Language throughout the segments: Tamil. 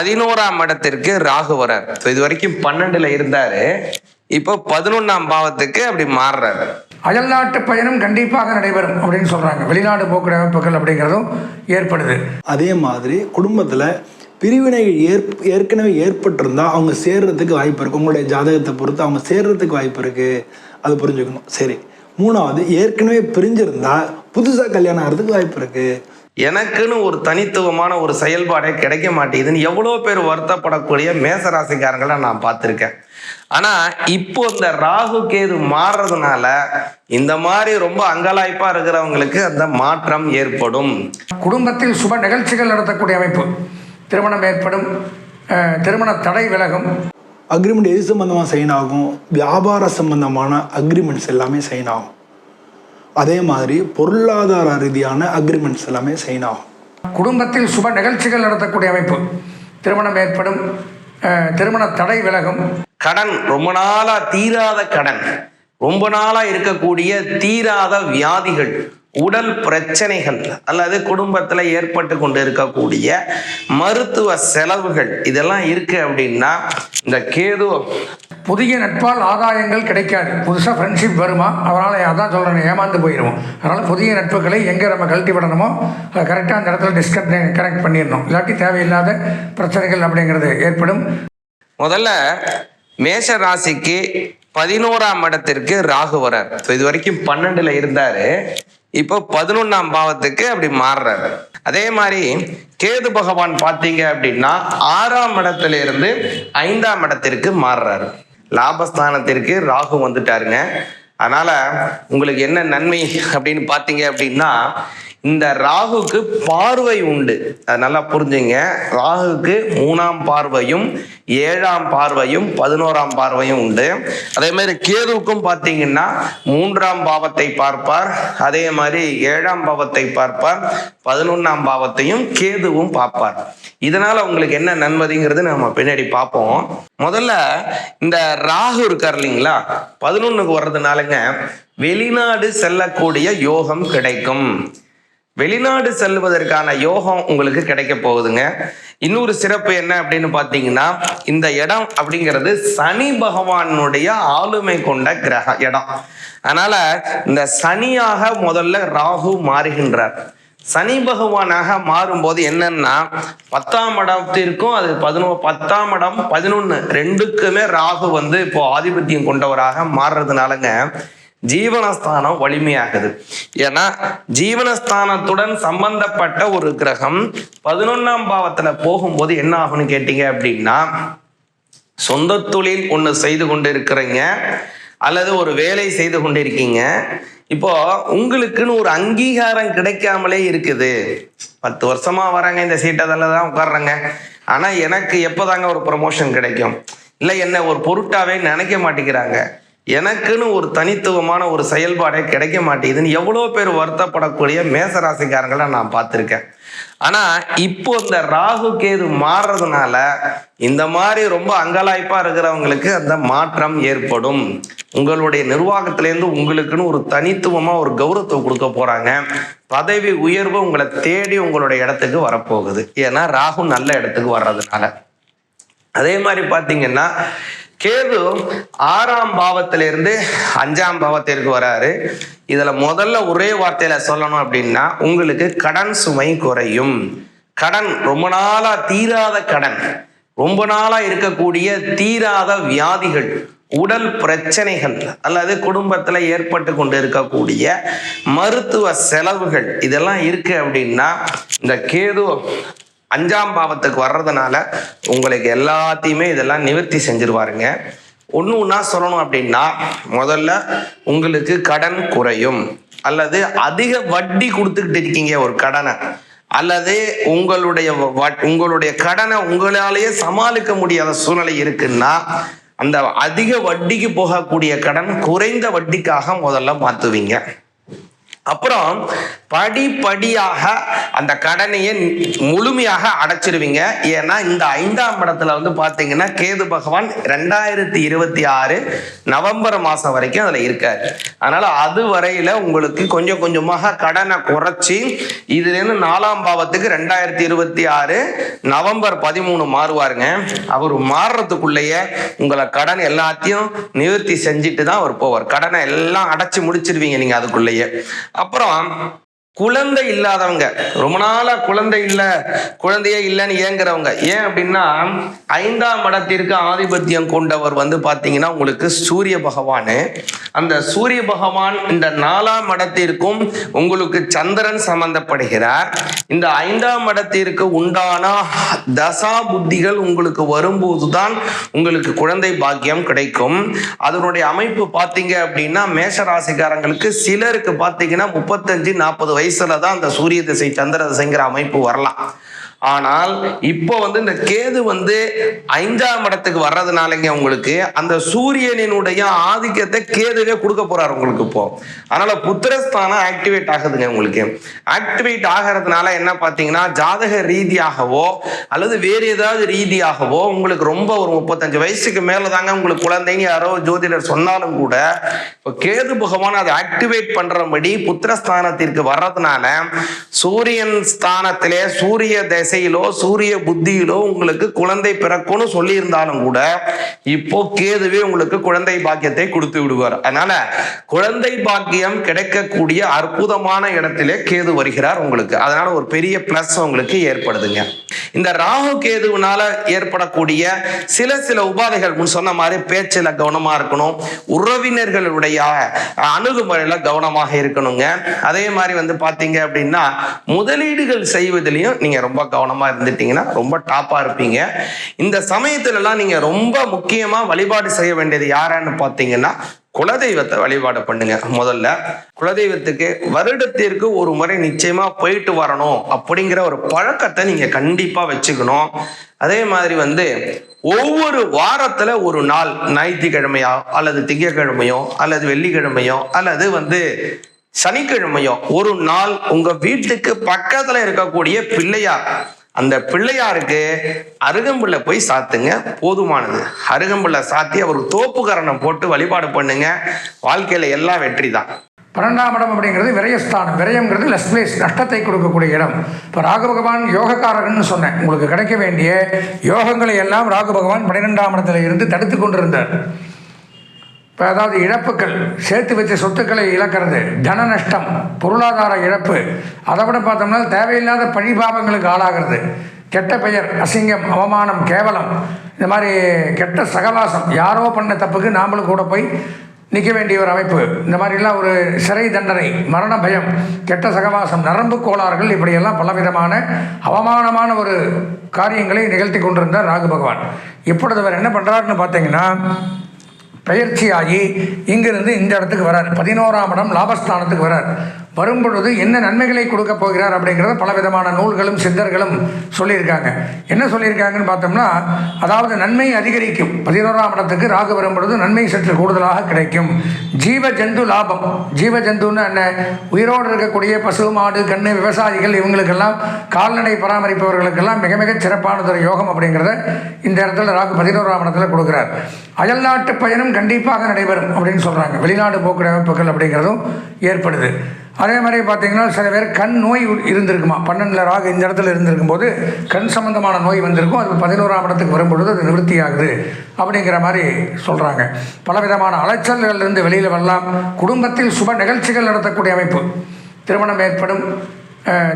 பதினோராம் இடத்திற்கு ராகு வரார் So, இது வரைக்கும் பன்னெண்டுல இருந்தாரு. இப்போ பதினொன்னாம் பாவத்துக்கு அப்படி மாறுறாரு. அயல்நாட்டு பயணம் கண்டிப்பாக நடைபெறும் அப்படின்னு சொல்கிறாங்க வெளிநாடு போக்குவரத்து அமைப்புகள் அப்படிங்கிறதும் ஏற்படுது. அதே மாதிரி குடும்பத்தில் பிரிவினை ஏற் ஏற்கனவே ஏற்பட்டிருந்தால் அவங்க சேர்றதுக்கு வாய்ப்பு இருக்குது உங்களுடைய ஜாதகத்தை பொறுத்து அவங்க சேர்றதுக்கு வாய்ப்பு இருக்குது அது புரிஞ்சுக்கணும். சரி. மூணாவது ஏற்கனவே பிரிஞ்சிருந்தா புதுசாக கல்யாணம் ஆகிறதுக்கு வாய்ப்பு இருக்குது எனக்குன்னு ஒரு தனித்துவமான ஒரு செயல்பாடே கிடைக்க மாட்டேங்குதுன்னு எவ்வளோ பேர் வருத்தப்படக்கூடிய மேசராசிக்காரங்களை நான் பார்த்துருக்கேன். ஆனா இப்போ இந்த ராகு கேது மாறுறதுனால இந்த மாதிரி ரொம்ப அங்கலாய்ப்பா இருக்கிறவங்களுக்கு அந்த மாற்றம் ஏற்படும். குடும்பத்தில் சுப நிகழ்ச்சிகள் நடத்தக்கூடிய அமைப்பு. திருமணம் ஏற்படும். திருமண தடை விலகும். அக்ரிமெண்ட் எது சம்மந்தமாக சைன் ஆகும்? வியாபார சம்பந்தமான அக்ரிமெண்ட்ஸ் எல்லாமே சைன் ஆகும். அதே மாதிரி பொருளாதார ரீதியான அக்ரிமெண்ட்ஸ் எல்லாமே சைன் ஆகும். குடும்பத்தில் சுப நிகழ்ச்சிகள் நடத்தக்கூடிய அமைப்பு. திருமணம் ஏற்படும் திருமண தடை விலகும். கடன் ரொம்ப நாளா தீராத கடன். ரொம்ப நாளா இருக்கக்கூடிய தீராத வியாதிகள். உடல் பிரச்சனைகள் அல்லது குடும்பத்துல ஏற்பட்டு கொண்டு இருக்கக்கூடிய மருத்துவ செலவுகள் இதெல்லாம் இருக்கு அப்படின்னா இந்த கேது புதிய நட்பால் ஆதாயங்கள் கிடைக்காது. புதுசாக ஃப்ரெண்ட்ஷிப் வருமா? அதனால் அதான் சொல்கிறேன் ஏமாந்து போயிடுவோம் அதனால் புதிய நட்புகளை எங்கே நம்ம கழட்டி விடணுமோ அதை கரெக்டாக அந்த இடத்துல டிஸ்கனெக்ட் கனெக்ட் பண்ணிடணும். இல்லாட்டி தேவையில்லாத பிரச்சனைகள் அப்படிங்கிறது ஏற்படும். முதல்ல மேஷ ராசிக்கு பதினோராம் இடத்திற்கு ராகு வரார் இது வரைக்கும் பன்னெண்டுல இருந்தாரு. இப்போ பதினொன்னாம் பாவத்துக்கு அப்படி மாறுறாரு. அதே மாதிரி கேது பகவான் பார்த்தீங்க அப்படின்னா ஆறாம் இடத்துல இருந்து ஐந்தாம் இடத்திற்கு மாறுறாரு. லாபஸ்தானத்திற்கு ராகு வந்துட்டாருங்க. அதனால உங்களுக்கு என்ன நன்மை அப்படின்னு பார்த்தீங்க அப்படின்னா இந்த ராகுக்கு பார்வை உண்டு. அது நல்லா புரிஞ்சுங்க. ராகுக்கு மூணாம் பார்வையும் ஏழாம் பார்வையும் பதினோராம் பார்வையும் உண்டு. அதே மாதிரி கேதுவுக்கும் பார்த்தீங்கன்னா மூன்றாம் பாவத்தை பார்ப்பார். அதே மாதிரி ஏழாம் பாவத்தை பார்ப்பார். பதினொன்றாம் பாவத்தையும் கேதுவும் பார்ப்பார். இதனால உங்களுக்கு என்ன நன்மதிங்கிறது நம்ம பின்னாடி பார்ப்போம். முதல்ல இந்த ராகு இருக்கார் இல்லைங்களா? பதினொன்னுக்கு வர்றதுனாலங்க வெளிநாடு செல்லக்கூடிய யோகம் கிடைக்கும். வெளிநாடு செல்வதற்கான யோகம் உங்களுக்கு கிடைக்க போகுதுங்க. இன்னொரு சிறப்பு என்ன அப்படின்னு பார்த்தீங்கன்னா இந்த இடம் அப்படிங்கிறது சனி பகவானுடைய ஆளுமை கொண்ட கிரக இடம். அதனால இந்த சனியாக முதல்ல ராகு மாறுகின்றார். சனி பகவானாக மாறும்போது என்னன்னா பத்தாம் இடத்திற்கும் அது பதினோ பத்தாம் இடம் பதினொன்னு ரெண்டுக்குமே ராகு வந்து இப்போ ஆதிபத்தியம் கொண்டவராக மாறுறதுனாலங்க ஜீவனஸ்தானம் வலிமையாகுது. ஏன்னா ஜீவனஸ்தானத்துடன் சம்பந்தப்பட்ட ஒரு கிரகம் பதினொன்னாம் பாவத்துல போகும்போது என்ன ஆகும்னு கேட்டீங்க அப்படின்னா சொந்த தொழில் ஒன்று செய்து கொண்டு இருக்கிறீங்க அல்லது ஒரு வேலை செய்து கொண்டிருக்கீங்க. இப்போ உங்களுக்குன்னு ஒரு அங்கீகாரம் கிடைக்காமலே இருக்குது. பத்து வருஷமா வராங்க இந்த சீட்டதில் தான் உட்காடுறாங்க ஆனா எனக்கு எப்போதாங்க ஒரு ப்ரமோஷன் கிடைக்கும்? இல்லை என்ன ஒரு பொருட்டாவே நினைக்க மாட்டேங்கிறாங்க. எனக்குன்னு ஒரு தனித்துவமான ஒரு செயல்பாடே கிடைக்க மாட்டேங்குதுன்னு எவ்வளோ பேர் வருத்தப்படக்கூடிய மேசராசிக்காரங்களை நான் பார்த்துருக்கேன். ஆனால் இப்போ இந்த ராகு கேது மாறுறதுனால இந்த மாதிரி ரொம்ப அங்கலாய்ப்பாக இருக்கிறவங்களுக்கு அந்த மாற்றம் ஏற்படும். உங்களுடைய நிர்வாகத்திலேருந்து உங்களுக்குன்னு ஒரு தனித்துவமாக ஒரு கௌரவத்தை கொடுக்க போகிறாங்க பதவி உயர்வு உங்களை தேடி உங்களுடைய இடத்துக்கு வரப்போகுது. ஏன்னா ராகு நல்ல இடத்துக்கு வர்றதுனால. அதே மாதிரி பார்த்தீங்கன்னா கேது ஆறாம் பாவத்திலிருந்து அஞ்சாம் பாவத்திற்கு வராரு. இதுல முதல்ல ஒரே வார்த்தையில சொல்லணும் அப்படின்னா உங்களுக்கு கடன் சுமை குறையும். கடன் ரொம்ப நாளா தீராத கடன். ரொம்ப நாளா இருக்கக்கூடிய தீராத வியாதிகள் உடல் பிரச்சனைகள் அல்லது குடும்பத்துல ஏற்பட்டு கொண்டு இருக்கக்கூடிய மருத்துவ செலவுகள் இதெல்லாம் இருக்கு அப்படின்னா இந்த கேது அஞ்சாம் பாவத்துக்கு வர்றதுனால உங்களுக்கு எல்லாத்தையுமே இதெல்லாம் நிவர்த்தி செஞ்சிருவாருங்க. ஒன்று ஒன்றா சொல்லணும் அப்படின்னா முதல்ல உங்களுக்கு கடன் குறையும். அல்லது அதிக வட்டி கொடுத்துக்கிட்டு இருக்கீங்க ஒரு கடனை. அல்லது உங்களுடைய வ- உங்களுடைய கடனை உங்களாலேயே சமாளிக்க முடியாத சூழ்நிலை இருக்குன்னா அந்த அதிக வட்டிக்கு போகக்கூடிய கடன் குறைந்த வட்டிக்காக முதல்ல மாற்றுவீங்க அப்புறம் படிப்படியாக அந்த கடனையை முழுமையாக அடைச்சிருவீங்க. ஏன்னா இந்த ஐந்தாம் இடத்துல வந்து பார்த்தீங்கன்னா கேது பகவான் ரெண்டாயிரத்தி இருபத்தி ஆறு நவம்பர் மாதம் வரைக்கும் அதில் இருக்கார். அதனால அது வரையில உங்களுக்கு கொஞ்சம் கொஞ்சமாக கடனை குறைச்சி இதுலேருந்து நாலாம் பாவத்துக்கு ரெண்டாயிரத்தி இருபத்தி ஆறு நவம்பர் பதிமூணு மாறுவாருங்க. அவர் மாறுறதுக்குள்ளேயே உங்களை கடன் எல்லாத்தையும் நிவர்த்தி செஞ்சுட்டு தான் அவர் போவார். கடனை எல்லாம் அடைச்சு முடிச்சிருவீங்க நீங்க அதுக்குள்ளேயே. அப்புறம் குழந்தை இல்லாதவங்க. ரொம்ப நாளா குழந்தை இல்லை குழந்தையே இல்லைன்னு ஏங்குறவங்க. ஏன் அப்படின்னா ஐந்தாம் இடத்திற்கு ஆதிபத்தியம் கொண்டவர் வந்து பார்த்தீங்கன்னா உங்களுக்கு சூரிய பகவான். அந்த சூரிய பகவான் இந்த நாலாம் இடத்திற்கும் உங்களுக்கு சந்திரன் சம்பந்தப்படுகிறார். இந்த ஐந்தாம் இடத்திற்கு உண்டான தசா புத்திகள் உங்களுக்கு வரும்போதுதான் உங்களுக்கு குழந்தை பாக்கியம் கிடைக்கும். அதனுடைய அமைப்பு பார்த்தீங்க அப்படின்னா மேஷராசிக்காரங்களுக்கு சிலருக்கு பார்த்தீங்கன்னா முப்பத்தஞ்சு நாற்பது வயசுல தான் அந்த சூரிய திசை சந்திர திசைங்கிற அமைப்பு வரலாம். ஆனால் இப்போ வந்து இந்த கேது வந்து ஐந்தாம் இடத்துக்கு வர்றதுனாலங்க உங்களுக்கு அந்த சூரியனினுடைய ஆதிக்கத்தை கேதுவே கொடுக்க போறாரு உங்களுக்கு இப்போ. அதனால புத்திரஸ்தானம் ஆக்டிவேட் ஆகுதுங்க உங்களுக்கு. ஆக்டிவேட் ஆகிறதுனால என்ன பார்த்தீங்கன்னா ஜாதக ரீதியாகவோ அல்லது வேறு ஏதாவது ரீதியாகவோ உங்களுக்கு ரொம்ப ஒரு முப்பத்தஞ்சு வயசுக்கு மேலே தாங்க உங்களுக்கு குழந்தைன்னு யாரோ ஜோதிடர் சொன்னாலும் கூட இப்போ கேது பகவான் அதை ஆக்டிவேட் பண்றபடி புத்திரஸ்தானத்திற்கு வர்றதுனால சூரியன் ஸ்தானத்திலே சூரிய திசையிலோ சூரிய புத்தியிலோ உங்களுக்கு குழந்தை பிறக்கும்னு சொல்லியிருந்தாலும் கூட இப்போ கேதுவே உங்களுக்கு குழந்தை பாக்கியத்தை கொடுத்து விடுவார். அதனால குழந்தை பாக்கியம் கிடைக்கக்கூடிய அற்புதமான இடத்திலே கேது வருகிறார் உங்களுக்கு. அதனால ஒரு பெரிய பிளஸ் உங்களுக்கு ஏற்படுதுங்க. இந்த ராகு கேதுவினால ஏற்படக்கூடிய சில சில உபாதைகள் முன் சொன்ன மாதிரி பேச்சில் கவனமா இருக்கணும். உறவினர்களுடைய அணுகுமுறையில கவனமாக இருக்கணுங்க. அதே மாதிரி வந்து பாத்தீங்க அப்படின்னா முதலீடுகள் செய்வதிலையும் நீங்க ரொம்ப கவனம் இருந்துட்டீங்கன்னா ரொம்ப டாப்பா இருப்பீங்க. இந்த சமயத்துல எல்லாம் நீங்க ரொம்ப முக்கியமா வழிபாடு செய்ய வேண்டியது யாரான்னு பாத்தீங்கன்னா குலதெய்வத்தை வழிபாடு பண்ணுங்க. முதல்ல குலதெய்வத்துக்கு வருடத்திற்கு ஒரு முறை நிச்சயமா போயிட்டு வரணும் அப்படிங்கிற ஒரு பழக்கத்தை நீங்க கண்டிப்பா வச்சுக்கணும். அதே மாதிரி வந்து ஒவ்வொரு வாரத்துல ஒரு நாள் ஞாயிற்றுக்கிழமையோ அல்லது திங்கக்கிழமையோ அல்லது வெள்ளிக்கிழமையோ அல்லது வந்து சனிக்கிழமையோ ஒரு நாள் உங்க வீட்டுக்கு பக்கத்துல இருக்கக்கூடிய பிள்ளையார் அந்த பிள்ளையாருக்கு அருகம்புல்ல போய் சாத்துங்க போதுமானது. அருகம்புல்ல சாத்தி அவருக்கு தோப்புக்கரணம் போட்டு வழிபாடு பண்ணுங்க. வாழ்க்கையில எல்லாம் வெற்றி தான் பன்னெண்டாம் இடம் அப்படிங்கிறது விரயஸ்தானம். விரயம்ங்கிறது லெஸ் பிளேஸ் நஷ்டத்தை கொடுக்கக்கூடிய இடம். இப்போ ராகு பகவான் யோகக்காரகன்னு சொன்னேன். உங்களுக்கு கிடைக்க வேண்டிய யோகங்களை எல்லாம் ராகு பகவான் பன்னிரெண்டாம் இடத்துல இருந்து தடுத்து கொண்டிருந்தார். இப்போ அதாவது இழப்புகள் சேர்த்து வச்ச சொத்துக்களை இழக்கிறது தன நஷ்டம் பொருளாதார இழப்பு அதை விட பார்த்தோம்னா தேவையில்லாத பழிபாவங்களுக்கு ஆளாகிறது. கெட்ட பெயர் அசிங்கம் அவமானம் கேவலம் இந்த மாதிரி கெட்ட சகவாசம் யாரோ பண்ண தப்புக்கு நாமளும் கூட போய் நிற்க வேண்டிய ஒரு அமைப்பு. இந்த மாதிரிலாம் ஒரு சிறை தண்டனை மரண பயம் கெட்ட சகவாசம் நரம்பு கோளாறுகள் இப்படியெல்லாம் பலவிதமான அவமானமான ஒரு காரியங்களை நிகழ்த்தி கொண்டிருந்தார் ராகு பகவான். இப்பொழுது அவர் என்ன பண்ணுறாருன்னு பார்த்தீங்கன்னா பயிற்சியாகி இங்கிருந்து இந்த இடத்துக்கு வரார். பதினோராம் இடம் லாபஸ்தானத்துக்கு வரார். வரும்பொழுது என்ன நன்மைகளை கொடுக்க போகிறார் அப்படிங்கிறத பலவிதமான நூல்களும் சித்தர்களும் சொல்லியிருக்காங்க. என்ன சொல்லியிருக்காங்கன்னு பார்த்தோம்னா அதாவது நன்மை அதிகரிக்கும். பதினோராம் இடத்துக்கு ராகு வரும்பொழுது நன்மை சற்று கூடுதலாக கிடைக்கும். ஜீவ ஜந்து லாபம். ஜீவ ஜந்துன்னு என்ன? உயிரோடு இருக்கக்கூடிய பசு மாடு கண்ணு விவசாயிகள் இவங்களுக்கெல்லாம் கால்நடை பராமரிப்பவர்களுக்கெல்லாம் மிக மிக சிறப்பானதொரு யோகம் அப்படிங்கிறத இந்த இடத்துல ராகு பதினோராம் இடத்துல கொடுக்குறார். அயல்நாட்டு பயணம் கண்டிப்பாக நடைபெறும் அப்படின்னு சொல்கிறாங்க வெளிநாடு போக்குவரத்து அமைப்புகள் அப்படிங்கிறதும் ஏற்படுது. அதே மாதிரி பார்த்தீங்கன்னா சில பேர் கண் நோய் இருந்திருக்குமா? பன்னெண்டில் ராகு இந்த இடத்துல இருந்திருக்கும் போது கண் சம்பந்தமான நோய் வந்திருக்கும். அது பதினோராம் இடத்துக்கு வரும்பொழுது அது நிவர்த்தி ஆகுது அப்படிங்கிற மாதிரி சொல்கிறாங்க பலவிதமான அலைச்சல்களிலிருந்து வெளியில் வரலாம். குடும்பத்தில் சுப நிகழ்ச்சிகள் நடத்தக்கூடிய அமைப்பு. திருமணம் ஏற்படும்.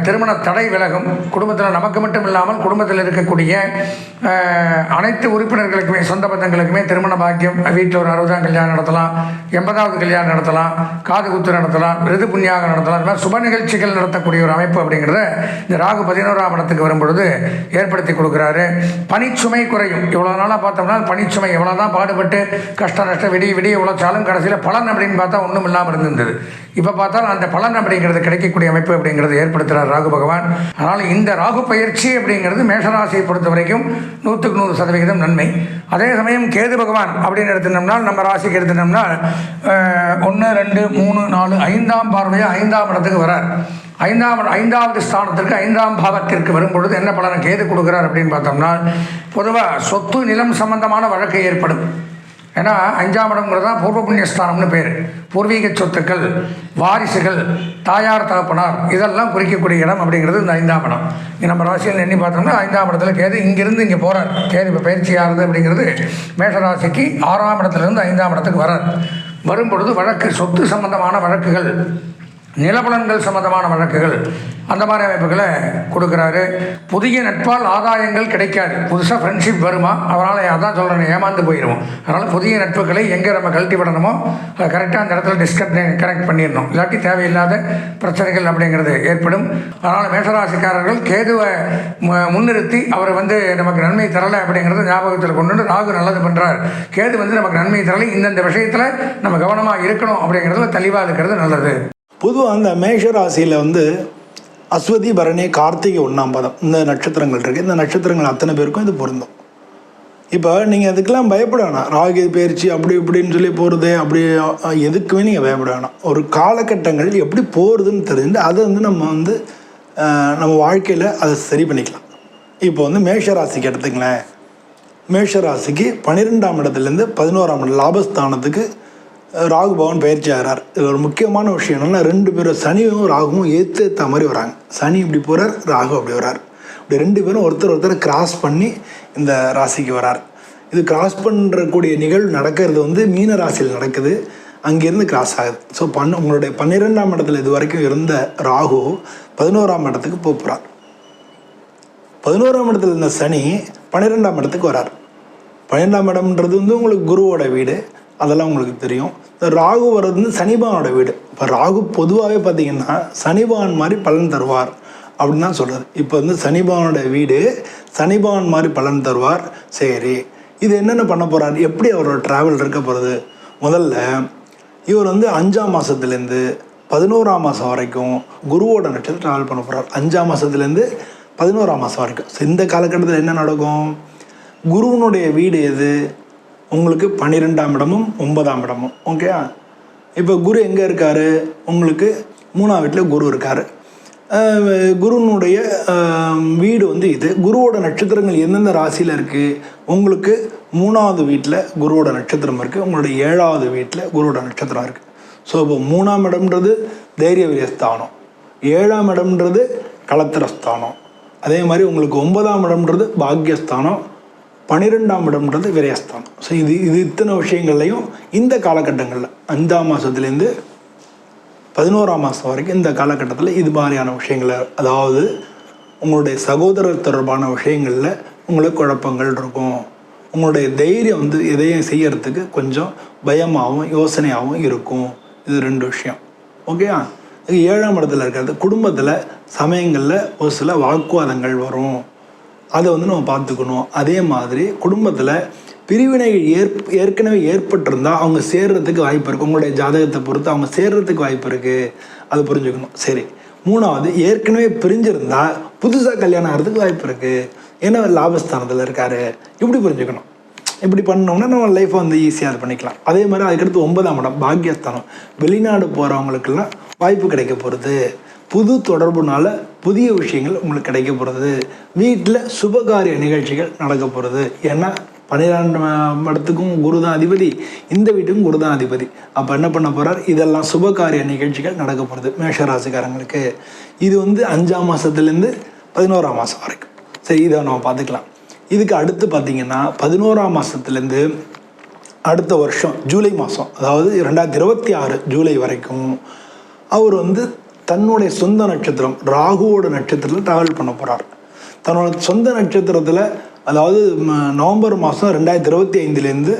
திருமண தடை விலகும். குடும்பத்தில் நமக்கு மட்டும் இல்லாமல் குடும்பத்தில் இருக்கக்கூடிய அனைத்து உறுப்பினர்களுக்குமே சொந்த பந்தங்களுக்குமே திருமண பாக்கியம். வீட்டில் ஒரு அறுபதாம் கல்யாணம் நடத்தலாம் எண்பதாவது கல்யாணம் நடத்தலாம் காது குத்து நடத்தலாம் விருது புண்ணியாக நடத்தலாம். இந்த மாதிரி சுப நிகழ்ச்சிகள் நடத்தக்கூடிய ஒரு அமைப்பு அப்படிங்கிறத இந்த ராகு பதினோராம் இடத்துக்கு வரும்பொழுது ஏற்படுத்தி கொடுக்குறாரு. பனிச்சுமை குறையும். இவ்வளோ நாளாக பார்த்தோம்னா பனிச்சுமை எவ்வளோ தான் பாடுபட்டு கஷ்ட நஷ்டம் விடிய விடிய உழைச்சாலும் கடைசியில் பலன் அப்படின்னு பார்த்தா ஒன்றும் இல்லாமல் இருந்திருந்தது. இப்போ பார்த்தாலும் அந்த பலன் அப்படிங்கிறது கிடைக்கக்கூடிய அமைப்பு அப்படிங்கிறது ஏற்படுத்துகிறார் ராகு பகவான். அதனால் இந்த ராகு பயிற்சி அப்படிங்கிறது மேஷராசியை பொறுத்த வரைக்கும் நூற்றுக்கு நூறு சதவிகிதம் நன்மை. அதே சமயம் கேது பகவான் அப்படின்னு எடுத்துனோம்னா நம்ம ராசிக்கு எடுத்துனோம்னா ஒன்று ரெண்டு மூணு நாலு ஐந்தாம் பார்வையாக ஐந்தாம் இடத்துக்கு வரார். ஐந்தாம் ஐந்தாவது ஸ்தானத்திற்கு ஐந்தாம் பாவத்திற்கு வரும் பொழுது என்ன பலனை கேது கொடுக்குறார் அப்படின்னு பார்த்தோம்னா பொதுவாக சொத்து நிலம் சம்பந்தமான வழக்கு ஏற்படும். ஏன்னா அஞ்சாம் இடம்ங்கிறது தான் பூர்வ புண்ணியஸ்தானம்னு பேர். பூர்வீக சொத்துக்கள் வாரிசுகள் தாயார் தகப்பனார் இதெல்லாம் குறிக்கக்கூடிய இடம் அப்படிங்கிறது இந்த ஐந்தாம் இடம். நம்ம ராசியில் எண்ணி பார்த்தோம்னா ஐந்தாம் இடத்துல கேது இங்கிருந்து இங்கே போகிறார் கேது இப்போ பயிற்சி ஆகுது அப்படிங்கிறது மேஷராசிக்கு ஆறாம் இடத்துலேருந்து ஐந்தாம் இடத்துக்கு வரார் வரும் பொழுது வழக்கு சொத்து சம்பந்தமான வழக்குகள் நிலபலன்கள் சம்பந்தமான வழக்குகள் அந்த மாதிரி அமைப்புகளை கொடுக்குறாரு. புதிய நட்பால் ஆதாயங்கள் கிடைக்காது. புதுசாக ஃப்ரெண்ட்ஷிப் வருமா? அதனால் அதான் சொல்கிறேன் ஏமாந்து போயிடுவோம் அதனால் புதிய நட்புகளை எங்கே நம்ம கழட்டி விடணுமோ அதை கரெக்டாக அந்த இடத்துல டிஸ்கனெக்ட் கனெக்ட் பண்ணிடணும். இல்லாட்டி தேவையில்லாத பிரச்சனைகள் அப்படிங்கிறது ஏற்படும். அதனால் மேஷராசிக்காரர்கள் கேதுவை மு- முன்னிறுத்தி அவர் வந்து நமக்கு நன்மை தரலை அப்படிங்கிறத ஞாபகத்தில் கொண்டு ராகு நல்லது பண்ணுறார் கேது வந்து நமக்கு நன்மை தரலை. இந்தந்த விஷயத்தில் நம்ம கவனமாக இருக்கணும் அப்படிங்கிறதுல தெளிவாக இருக்கிறது நல்லது. பொதுவாக அந்த மேஷ ராசியில் வந்து அஸ்வதி பரணி கார்த்திகை ஒன்றாம் பதம். இந்த நட்சத்திரங்கள் இருக்குது இந்த நட்சத்திரங்கள் அத்தனை பேருக்கும் இது பொருந்தும். இப்போ நீங்கள் அதுக்கெல்லாம் பயப்பட வேணாம். ராகு பயிற்சி அப்படி இப்படின்னு சொல்லி போகிறது அப்படி எதுக்குமே நீங்கள் பயப்பட வேணாம். ஒரு காலகட்டங்கள் எப்படி போகிறதுன்னு தெரிஞ்சு அதை வந்து நம்ம வந்து நம்ம வாழ்க்கையில் அதை சரி பண்ணிக்கலாம். இப்போ வந்து மேஷ ராசிக்கு எடுத்துங்களேன். மேஷராசிக்கு பன்னிரெண்டாம் இடத்துலேருந்து பதினோராம் இடம் லாபஸ்தானத்துக்கு ராகு பவன் பயிற்சி ஆகிறார். இது ஒரு முக்கியமான விஷயம் என்னென்னா ரெண்டு பேரும் சனியும் ராகுவும் ஏற்று ஏற்ற மாதிரி வராங்க. சனி இப்படி போகிறார் ராகு அப்படி வரார். இப்படி ரெண்டு பேரும் ஒருத்தர் ஒருத்தர் கிராஸ் பண்ணி இந்த ராசிக்கு வரார். இது கிராஸ் பண்ணுறக்கூடிய நிகழ்வு நடக்கிறது வந்து மீன ராசியில் நடக்குது. அங்கேருந்து கிராஸ் ஆகுது. ஸோ பன் உங்களுடைய பன்னிரெண்டாம் இடத்துல இது வரைக்கும் இருந்த ராகு பதினோராம் இடத்துக்கு போகிறார் பதினோராம் இடத்துல இருந்த சனி பன்னிரெண்டாம் இடத்துக்கு வரார். பன்னிரெண்டாம் இடம்ன்றது வந்து உங்களுக்கு குருவோட வீடு. அதெல்லாம் உங்களுக்கு தெரியும். ராகு வர்றது வந்து சனிபானோட வீடு. இப்போ ராகு பொதுவாகவே பார்த்தீங்கன்னா சனிபான் மாதிரி பலன் தருவார் அப்படின்னு தான் சொல்கிறது இப்போ வந்து சனிபானோட வீடு சனிபான் மாதிரி பலன் தருவார். சரி. இது என்னென்ன பண்ண போகிறார் எப்படி அவரோட ட்ராவல் இருக்க போகிறது முதல்ல இவர் வந்து அஞ்சாம் மாதத்துலேருந்து பதினோராம் மாதம் வரைக்கும் குருவோட நட்சத்திரம் ட்ராவல் பண்ண போகிறார் அஞ்சாம் மாதத்துலேருந்து பதினோராம் மாதம் வரைக்கும். ஸோ இந்த காலகட்டத்தில் என்ன நடக்கும்? குருவனுடைய வீடு எது? உங்களுக்கு பன்னிரெண்டாம் இடமும் ஒன்பதாம் இடமும். ஓகே இப்போ குரு எங்கே இருக்கார்? உங்களுக்கு மூணாம் வீட்டில் குரு இருக்கார். குருனுடைய வீடு வந்து இது. குருவோட நட்சத்திரங்கள் எந்தெந்த ராசியில் இருக்குது உங்களுக்கு மூணாவது வீட்டில் குருவோட நட்சத்திரம் இருக்குது உங்களுடைய ஏழாவது வீட்டில் குருவோட நட்சத்திரம் இருக்குது ஸோ இப்போ மூணாம் இடம்ன்றது தைரிய விரியஸ்தானம். ஏழாம் இடம்ன்றது களத்திரஸ்தானம் அதே மாதிரி உங்களுக்கு ஒன்பதாம் இடம்ன்றது பாக்யஸ்தானம். பன்னிரெண்டாம் இடம்ன்றது விரயஸ்தானம். ஸோ இது இது இத்தனை விஷயங்கள்லையும் இந்த காலகட்டங்களில் அஞ்சாம் மாதத்துலேருந்து பதினோராம் மாதம் வரைக்கும் இந்த காலகட்டத்தில் இது மாதிரியான விஷயங்களை அதாவது உங்களுடைய சகோதரர் தொடர்பான விஷயங்களில் உங்களுக்கு குழப்பங்கள் இருக்கும். உங்களுடைய தைரியம் வந்து எதையும் செய்யறதுக்கு கொஞ்சம் பயமாகவும் யோசனையாகவும் இருக்கும். இது ரெண்டு விஷயம். ஓகேயா இது ஏழாம் இடத்துல இருக்கிறது. குடும்பத்தில் சமயங்களில் ஒரு சில வாக்குவாதங்கள் வரும். அதை வந்து நம்ம பார்த்துக்கணும். அதே மாதிரி குடும்பத்தில் பிரிவினைகள் ஏற் ஏற்கனவே ஏற்பட்டிருந்தால் அவங்க சேர்றதுக்கு வாய்ப்பு இருக்குது உங்களுடைய ஜாதகத்தை பொறுத்து அவங்க சேர்றதுக்கு வாய்ப்பு இருக்குது அதை புரிஞ்சுக்கணும். சரி. மூணாவது ஏற்கனவே பிரிஞ்சிருந்தால் புதுசாக கல்யாணம் ஆகிறதுக்கு வாய்ப்பு இருக்குது ஏன்னா லாபஸ்தானத்தில் இருக்காரு. இப்படி புரிஞ்சுக்கணும். இப்படி பண்ணோம்னா நம்ம லைஃப்பை வந்து ஈஸியாக இது பண்ணிக்கலாம். அதே மாதிரி அதுக்கடுத்து ஒன்பதாம் இடம் பாக்கியஸ்தானம். வெளிநாடு போகிறவங்களுக்கெல்லாம் வாய்ப்பு கிடைக்க போகிறது புது தொடர்புனால புதிய விஷயங்கள் உங்களுக்கு கிடைக்க போகிறது வீட்டில் சுபகாரிய நிகழ்ச்சிகள் நடக்க போகிறது ஏன்னா பன்னிரெண்டாம் இடத்துக்கும் குரு தான் அதிபதி. இந்த வீட்டுக்கும் குரு தான் அதிபதி. அப்போ என்ன பண்ண போகிறார் இதெல்லாம் சுபகாரிய நிகழ்ச்சிகள் நடக்க போகிறது மேஷராசிக்காரங்களுக்கு. இது வந்து அஞ்சாம் மாதத்துலேருந்து பதினோராம் மாதம் வரைக்கும். சரி இதை நம்ம பார்த்துக்கலாம். இதுக்கு அடுத்து பார்த்திங்கன்னா பதினோராம் மாதத்துலேருந்து அடுத்த வருஷம் ஜூலை மாதம் அதாவது ரெண்டாயிரத்தி இருபத்தி ஆறு ஜூலை வரைக்கும் அவர் வந்து தன்னுடைய சொந்த நட்சத்திரம் ராகுவோட நட்சத்திரத்தில் ட்ராவல் பண்ண போகிறார் தன்னோட சொந்த நட்சத்திரத்தில் அதாவது நவம்பர் மாதம் ரெண்டாயிரத்தி இருபத்தி ஐந்துலேருந்து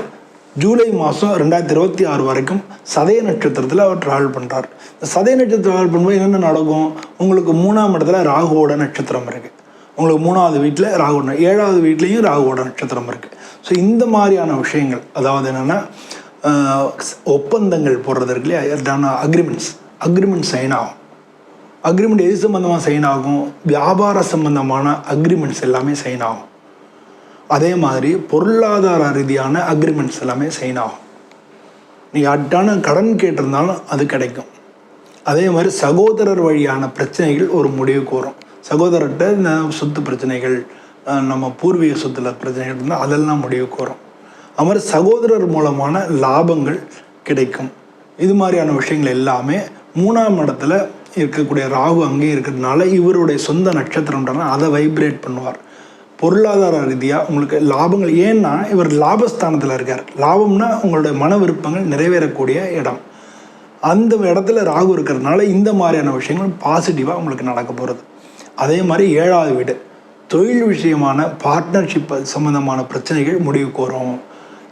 ஜூலை மாதம் ரெண்டாயிரத்தி இருபத்தி ஆறு வரைக்கும் சதய நட்சத்திரத்தில் அவர் ட்ராவல் பண்ணுறார் இந்த சதய நட்சத்திரம் ட்ராவல் பண்ணும்போது என்னென்ன நடக்கும்? உங்களுக்கு மூணாம் இடத்துல ராகுவோட நட்சத்திரம் இருக்குது உங்களுக்கு மூணாவது வீட்டில் ராகுவோட ஏழாவது வீட்லேயும் ராகுவோட நட்சத்திரம் இருக்குது ஸோ இந்த மாதிரியான விஷயங்கள் அதாவது என்னென்னா ஒப்பந்தங்கள் போடுறது இல்லையா? அக்ரிமெண்ட்ஸ் அக்ரிமெண்ட் சைன் ஆகும். அக்ரிமெண்ட் எது சம்மந்தமாக சைன் ஆகும்? வியாபார சம்பந்தமான அக்ரிமெண்ட்ஸ் எல்லாமே சைன் ஆகும். அதே மாதிரி பொருளாதார ரீதியான அக்ரிமெண்ட்ஸ் எல்லாமே சைன் ஆகும். நீ அட்டான கடன் கேட்டிருந்தாலும் அது கிடைக்கும். அதே மாதிரி சகோதரர் வழியான பிரச்சனைகள் ஒரு முடிவுக்கு வரும் சகோதரர்கிட்ட இந்த சொத்து பிரச்சனைகள் நம்ம பூர்வீக சொத்துல பிரச்சனைகள் இருந்தால் அதெல்லாம் முடிவுக்கு வரும் அது மாதிரி சகோதரர் மூலமான லாபங்கள் கிடைக்கும். இது மாதிரியான விஷயங்கள் எல்லாமே மூணாம் இடத்துல இருக்கக்கூடிய ராகு அங்கே இருக்கிறதுனால இவருடைய சொந்த நட்சத்திரம்ன்றனா அதை வைப்ரேட் பண்ணுவார். பொருளாதார ரீதியாக உங்களுக்கு லாபங்கள் ஏன்னா இவர் லாபஸ்தானத்தில் இருக்கார். லாபம்னா உங்களுடைய மன விருப்பங்கள் நிறைவேறக்கூடிய இடம். அந்த இடத்துல ராகு இருக்கிறதுனால இந்த மாதிரியான விஷயங்கள் பாசிட்டிவாக உங்களுக்கு நடக்க போகிறது அதே மாதிரி ஏழாவது வீடு. தொழில் விஷயமான பார்ட்னர்ஷிப் சம்மந்தமான பிரச்சனைகள் முடிவுக்கு வரும்.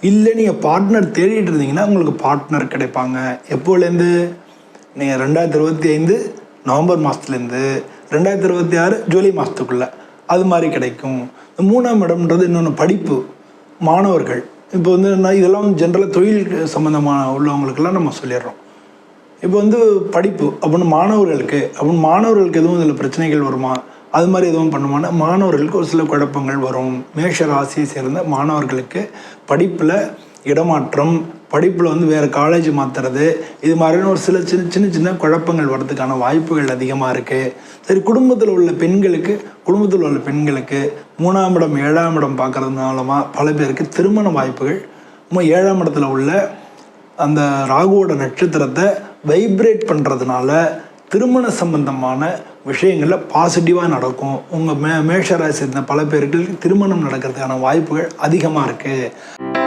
இல்லை நீங்கள் பார்ட்னர் தேடிட்டு இருந்தீங்கன்னா உங்களுக்கு பார்ட்னர் கிடைப்பாங்க. எப்போலேருந்து? நீங்கள் ரெண்டாயிரத்தி இருபத்தி ஐந்து நவம்பர் மாதத்துலேருந்து ரெண்டாயிரத்தி இருபத்தி ஆறு ஜூலை மாதத்துக்குள்ளே அது மாதிரி கிடைக்கும். இந்த மூணாம் இடம்ன்றது இன்னொன்று படிப்பு. மாணவர்கள். இப்போ வந்து நான் இதெல்லாம் ஜென்ரலாக தொழில் சம்மந்தமான உள்ளவங்களுக்கெல்லாம் நம்ம சொல்லிடுறோம். இப்போ வந்து படிப்பு அப்படின்னு மாணவர்களுக்கு அப்படின்னு மாணவர்களுக்கு எதுவும் இதில் பிரச்சனைகள் வருமா? அது மாதிரி எதுவும் பண்ணுமானா மாணவர்களுக்கு ஒரு சில குழப்பங்கள் வரும். மேஷ ராசியை சேர்ந்த மாணவர்களுக்கு படிப்பில் இடமாற்றம் படிப்பில் வந்து வேறு காலேஜ் மாற்றுறது இது மாதிரியான ஒரு சில சின்ன சின்ன சின்ன குழப்பங்கள் வர்றதுக்கான வாய்ப்புகள் அதிகமாக இருக்குது சரி குடும்பத்தில் உள்ள பெண்களுக்கு குடும்பத்தில் உள்ள பெண்களுக்கு மூணாம் இடம் ஏழாம் இடம் பார்க்கறதுனாலமா பல பேருக்கு திருமண வாய்ப்புகள். ஏழாம் இடத்துல உள்ள அந்த ராகுவோட நட்சத்திரத்தை வைப்ரேட் பண்ணுறதுனால திருமண சம்பந்தமான விஷயங்களில் பாசிட்டிவாக நடக்கும். உங்கள் மே மேஷராசி இருந்த பல பேருக்கு திருமணம் நடக்கிறதுக்கான வாய்ப்புகள் அதிகமாக இருக்குது